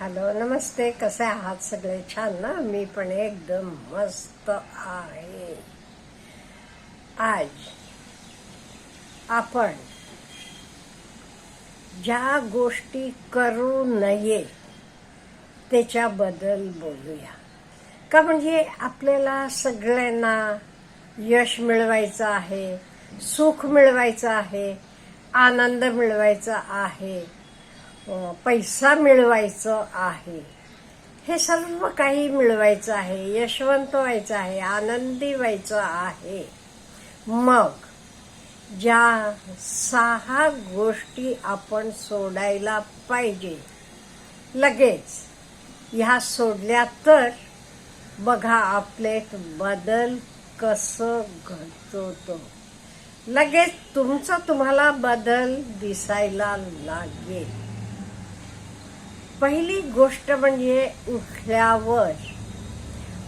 Hello नमस्ते. कसे आहात सगळे? छान ना? मी पण एकदम मस्त आहे. आज आपण ज्या गोष्टी करू नये त्याच्याबद्दल बोलूया. का म्हणजे आपल्याला सगळ्यांना यश मिळवायचं आहे सुख मिळवायचं आहे आनंद मिळवायचा आहे पैसा मिळवायचं आहे. हे सर्व काही मिळवायचं आहे यशवंत व्हायचं आहे आनंदी व्हायचं आहे. मग ज्या सहा गोष्टी आपण सोडायला पाहिजे लगेच ह्या सोडल्या तर बघा आपल्यात बदल कसं घडतो तो लगेच तुमचा तुम्हाला बदल दिसायला लागेल. पहिली गोष्ट म्हणजे उठल्यावर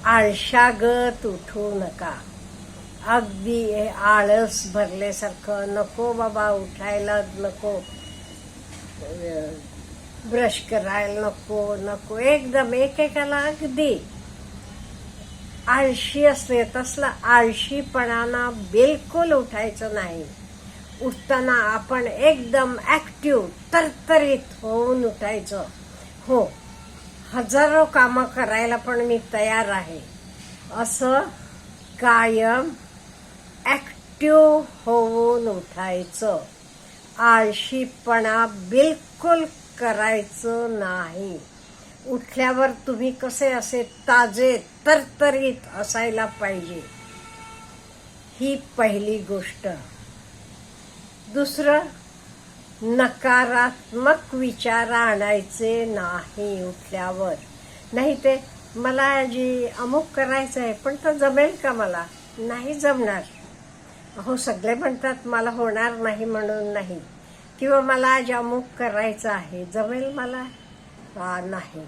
आळशागत उठू नका. अगदी आळस भरल्यासारखं नको बाबा उठायला नको. ब्रश करायला नको नको. एकदम एकेकाला अगदी. आळशी असते तसला आळशीपणाना बिलकुल उठायचं नाही. उठताना आपण एकदम ऍक्टिव्ह तरतरीत होऊन उठायचं. हो हजारो कामं करायला पण मी तयार आहे. असं कायम ॲक्टिव होऊन उठायचं. आळशीपणा बिलकुल करायचं नाही. उठल्यावर तुम्ही कसे असे ताजे तरतरीत असायला पाहिजे? ही पहिली गोष्ट. दुसरं नकारात्मक विचार आणायचे नाही उठल्यावर. नाही ते मला जी अमुक करायचं आहे पण तर जमेल का मला? नाही जमणार. हो सगळे म्हणतात मला होणार नाही म्हणून नाही किंवा मला आज अमुक करायचं आहे जमेल मला? नाही.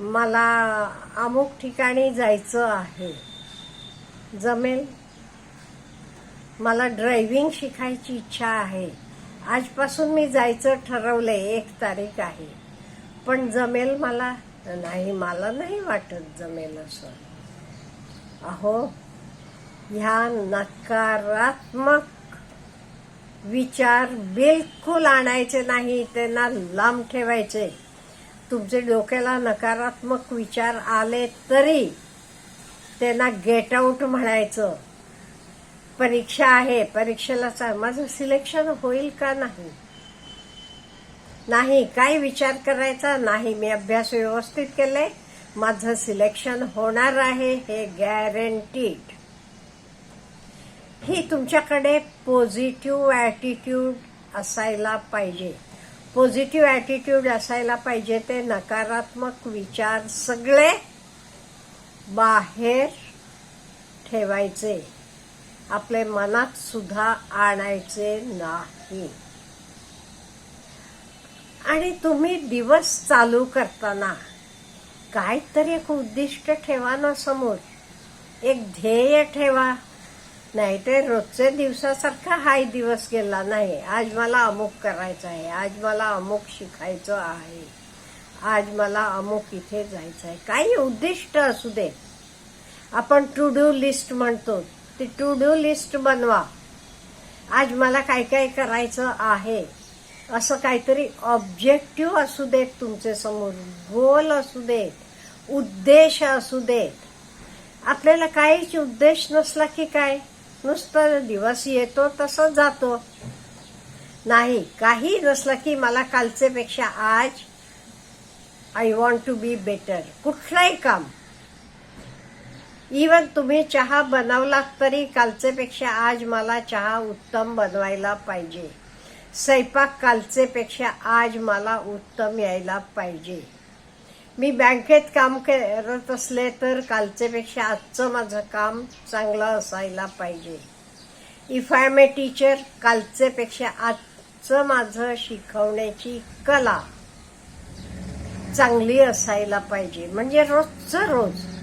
मला अमुक ठिकाणी जायचं आहे जमेल. मला ड्रायव्हिंग शिकायची इच्छा आहे आजपासून मी जायचं ठरवलंय एक तारीख आहे. पण जमेल मला? नाही मला नाही वाटत जमेल असं. अहो ह्या नकारात्मक विचार बिलकुल आणायचे नाही त्यांना लांब ठेवायचे. तुमच्या डोक्याला नकारात्मक विचार आले तरी त्यांना गेट आऊट म्हणायचं. परीक्षा आहे परीक्षेला चा- माझं सिलेक्शन होईल का नाही? नाही काय विचार करायचा नाही. मी अभ्यास व्यवस्थित केले माझं सिलेक्शन होणार आहे हे गॅरंटीड ही तुमच्याकडे पॉझिटिव्ह ॲटिट्यूड असायला पाहिजे. पॉझिटिव्ह ॲटिट्यूड असायला पाहिजे ते नकारात्मक विचार सगळे बाहेर ठेवायचे. आपले मनात सुद्धा आणायचे नाही. आणि तुम्ही दिवस चालू करताना काहीतरी एक उद्दिष्ट ठेवा ना समोर. एक ध्येय ठेवा. नाही ते रोजच्या दिवसासारखा हाय दिवस गेला नाही. आज मला अमुक करायचं आहे. आज मला अमुक शिकायचं आहे. आज मला अमुक इथे जायचं आहे. काही उद्दिष्ट असू दे. आपण टू डू लिस्ट म्हणतो. ती टू डू लिस्ट बनवा. आज मला काय काय करायचं आहे? असं काहीतरी ऑब्जेक्टिव्ह असू देत तुमचे समोर गोल असू देत उद्देश असू देत. आपल्याला काहीच उद्देश नसला की काय? नुसतं दिवस येतो तसं जातो. नाही काही नसलं की मला कालचे पेक्षा आज I want to be better कुठलंही काम. इवन तुम्ही चहा बनवलात तरी कालचेपेक्षा आज मला चहा उत्तम बनवायला पाहिजे. स्वयंपाक कालचेपेक्षा आज मला उत्तम यायला पाहिजे. मी बँकेत काम करत असले तर कालचेपेक्षा आजचं माझं काम चांगलं असायला पाहिजे. If I am a teacher कालचेपेक्षा आजचं माझं शिकवण्याची कला चांगली असायला पाहिजे. म्हणजे रोजचं रोज.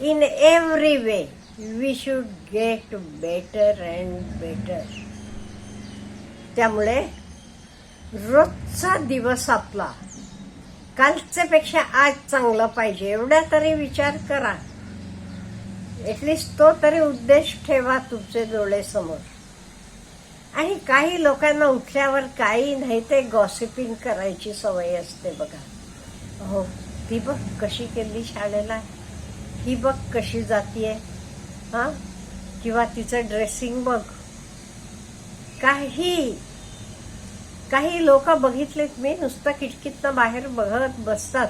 In every way we should get better and better त्यामुळे रोजचा दिवस आपला कालच्यापेक्षा आज चांगलं पाहिजे एवढा तरी विचार करा. एटलिस्ट तो तरी उद्देश ठेवा तुमचे डोळे समोर. आणि काही लोकांना उठल्यावर काही नाही ते गॉसिपिंग करायची सवय असते बघा. हो ती बघ कशी केली शाळेला? ही बघ कशी जातीये हा? किंवा तिचं ड्रेसिंग बघ. काही काही लोक बघितलेत. मी नुसतं खिडकीतनं बाहेर बघत बसतात.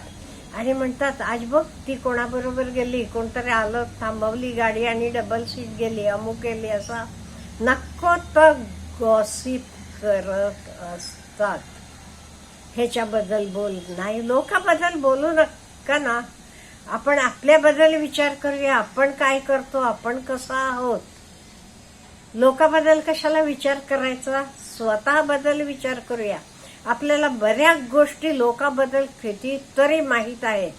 आणि म्हणतात आज बघ ती कोणाबरोबर गेली? कोणतरी आलं थांबवली गाडी आणि डबल सीट गेली अमुक गेली असा नको तर गॉसिप करत असतात. ह्याच्याबद्दल बोल नाही लोकांबद्दल बोलू नका ना. आपण आपल्याबद्दल विचार करूया. आपण काय करतो? आपण कसा आहोत? लोकाबद्दल कशाला विचार करायचा? स्वतःबद्दल विचार करूया. आपल्याला बऱ्याच गोष्टी लोकांबद्दल कितीतरी माहीत आहेत.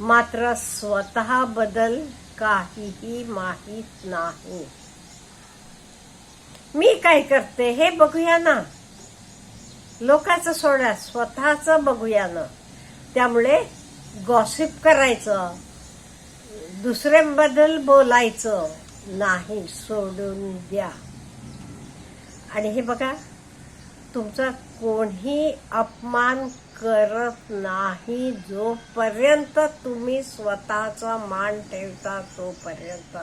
मात्र स्वतःबद्दल काहीही माहीत नाही. मी काय करते हे बघूया ना. लोकांचं सोडा स्वतःच बघूया ना. त्यामुळे गॉसिप करायचं. दुसऱ्यांबद्दल बोलायचं. नाही सोडून द्या. आणि हे बघा तुमचा कोणी अपमान करत नाही जोपर्यंत तुम्ही स्वतःचा मान ठेवता तोपर्यंत.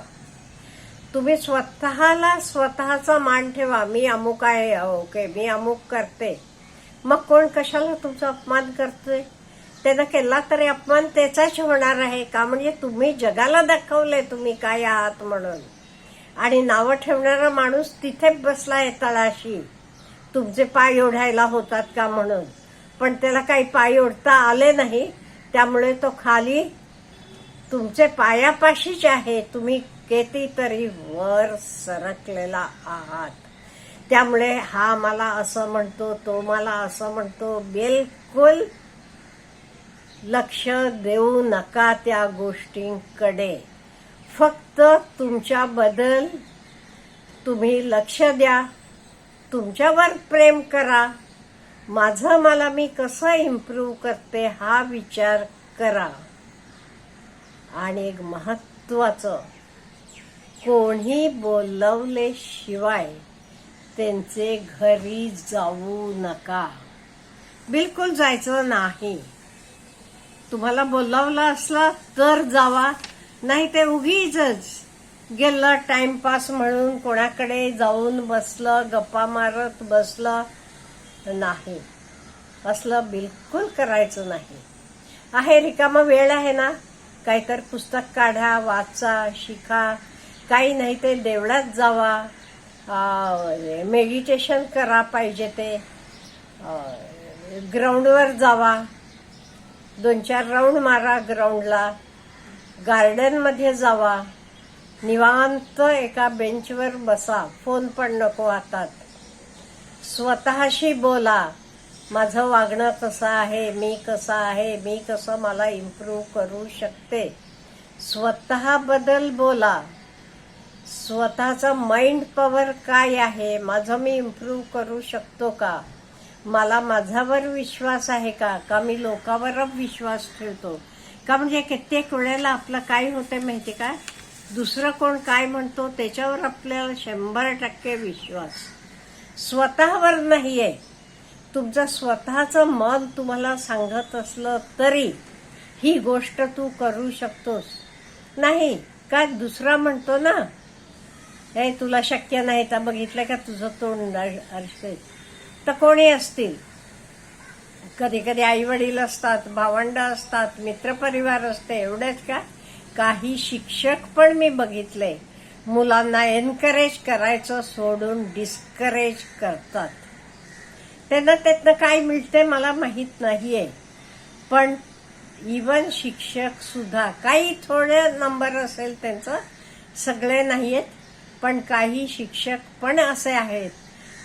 तुम्ही स्वतःला स्वतःचा मान ठेवा. मी अमुक आहे ओके मी अमुक करते. मग कोण कशाला तुमचा अपमान करतोय? त्यानं केला तरी अपमान त्याचाच होणार आहे का? म्हणजे तुम्ही जगाला दाखवलंय तुम्ही काय आहात म्हणून. आणि नावं ठेवणारा माणूस तिथे बसलाय तळाशी. तुमचे पाय ओढायला होतात का म्हणून. पण त्याला काही पाय ओढता आले नाही. त्यामुळे तो खाली तुमचे पायापाशीच आहे. तुम्ही कितीतरी वर सरकलेला आहात. त्यामुळे हा मला असं म्हणतो तो मला असं म्हणतो. बिलकुल लक्ष देऊ नका त्या गोष्टींकडे. फक्त तुमच्या बदल तुम्ही लक्ष द्या. तुमच्यावर प्रेम करा. माझं मला मी कसं इम्प्रूव्ह करते हा विचार करा. आणि एक महत्वाचं कोणी बोलवल्याशिवाय त्यांचे घरी जाऊ नका. बिलकुल जायचं नाही. तुम्हाला बोलावलं असलं तर जावा. नाही ते उगीच. गेलं टाइमपास म्हणून कोणाकडे जाऊन बसलं गप्पा मारत बसलं? नाही. असलं बिलकुल करायचं नाही. आहे रिकामा वेळ आहे ना? काहीतरी पुस्तक काढा वाचा शिका. काही नाही ते देवळात जावा. मेडिटेशन करा पाहिजे ते. ग्राउंडवर जावा. दोन चार राऊंड मारा ग्राउंडला गार्डनमध्ये जावा. निवांत एका बेंचवर बसा. फोन पण नको हातात. स्वतःशी बोला. माझं वागणं कसं आहे? मी कसं आहे? मी कसं मला इम्प्रूव्ह करू शकते? स्वतःबद्दल बोला. स्वतःचा माइंड पॉवर काय आहे? माझं मी इम्प्रूव्ह करू शकतो का? मला माझ्यावर विश्वास आहे का? का मी लोकावर विश्वास ठेवतो? का म्हणजे कित्येक वेळेला आपलं काय होतं माहिती का? दुसरं कोण काय म्हणतो त्याच्यावर आपल्याला शंभर टक्के विश्वास. स्वतःवर नाही आहे तुमचं स्वतःचं मन तुम्हाला सांगत असलं तरी ही गोष्ट तू करू शकतोस. नाही का दुसरा म्हणतो ना हे तुला शक्य नाही तर बघितलं का तुझं तोंड असे तर कोणी असतील? कधी कधी आई वडील असतात भावंड असतात मित्रपरिवार असते एवढेच का? काही शिक्षक पण मी बघितले मुलांना एनकरेज करायचं सोडून डिस्करेज करतात. त्यांना त्यातनं काय मिळते मला माहीत नाहीये. पण इवन शिक्षक सुद्धा काही थोडे नंबर असेल त्यांचा सगळे नाहीयेत. पण काही शिक्षक पण असे आहेत.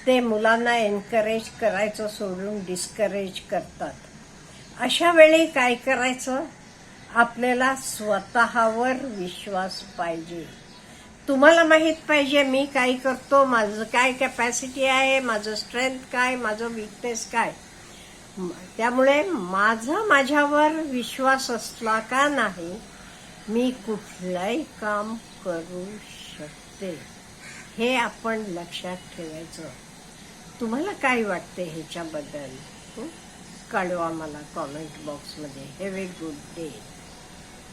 ते मुलांना एनकरेज करायचं सोडून डिस्करेज करतात. अशा वेळी काय करायचं? आपल्याला स्वतःवर विश्वास पाहिजे. तुम्हाला माहीत पाहिजे मी काय करतो? माझं काय कॅपॅसिटी आहे? माझं स्ट्रेंथ काय? माझं विकनेस काय? त्यामुळे माझा माझ्यावर विश्वास असला का नाही मी कुठलंही काम करू शकते. हे आपण लक्षात ठेवायचं. तुम्हाला काय वाटते ह्याच्याबद्दल? कळवा मला कॉमेंट बॉक्समध्ये हॅव ए गुड डे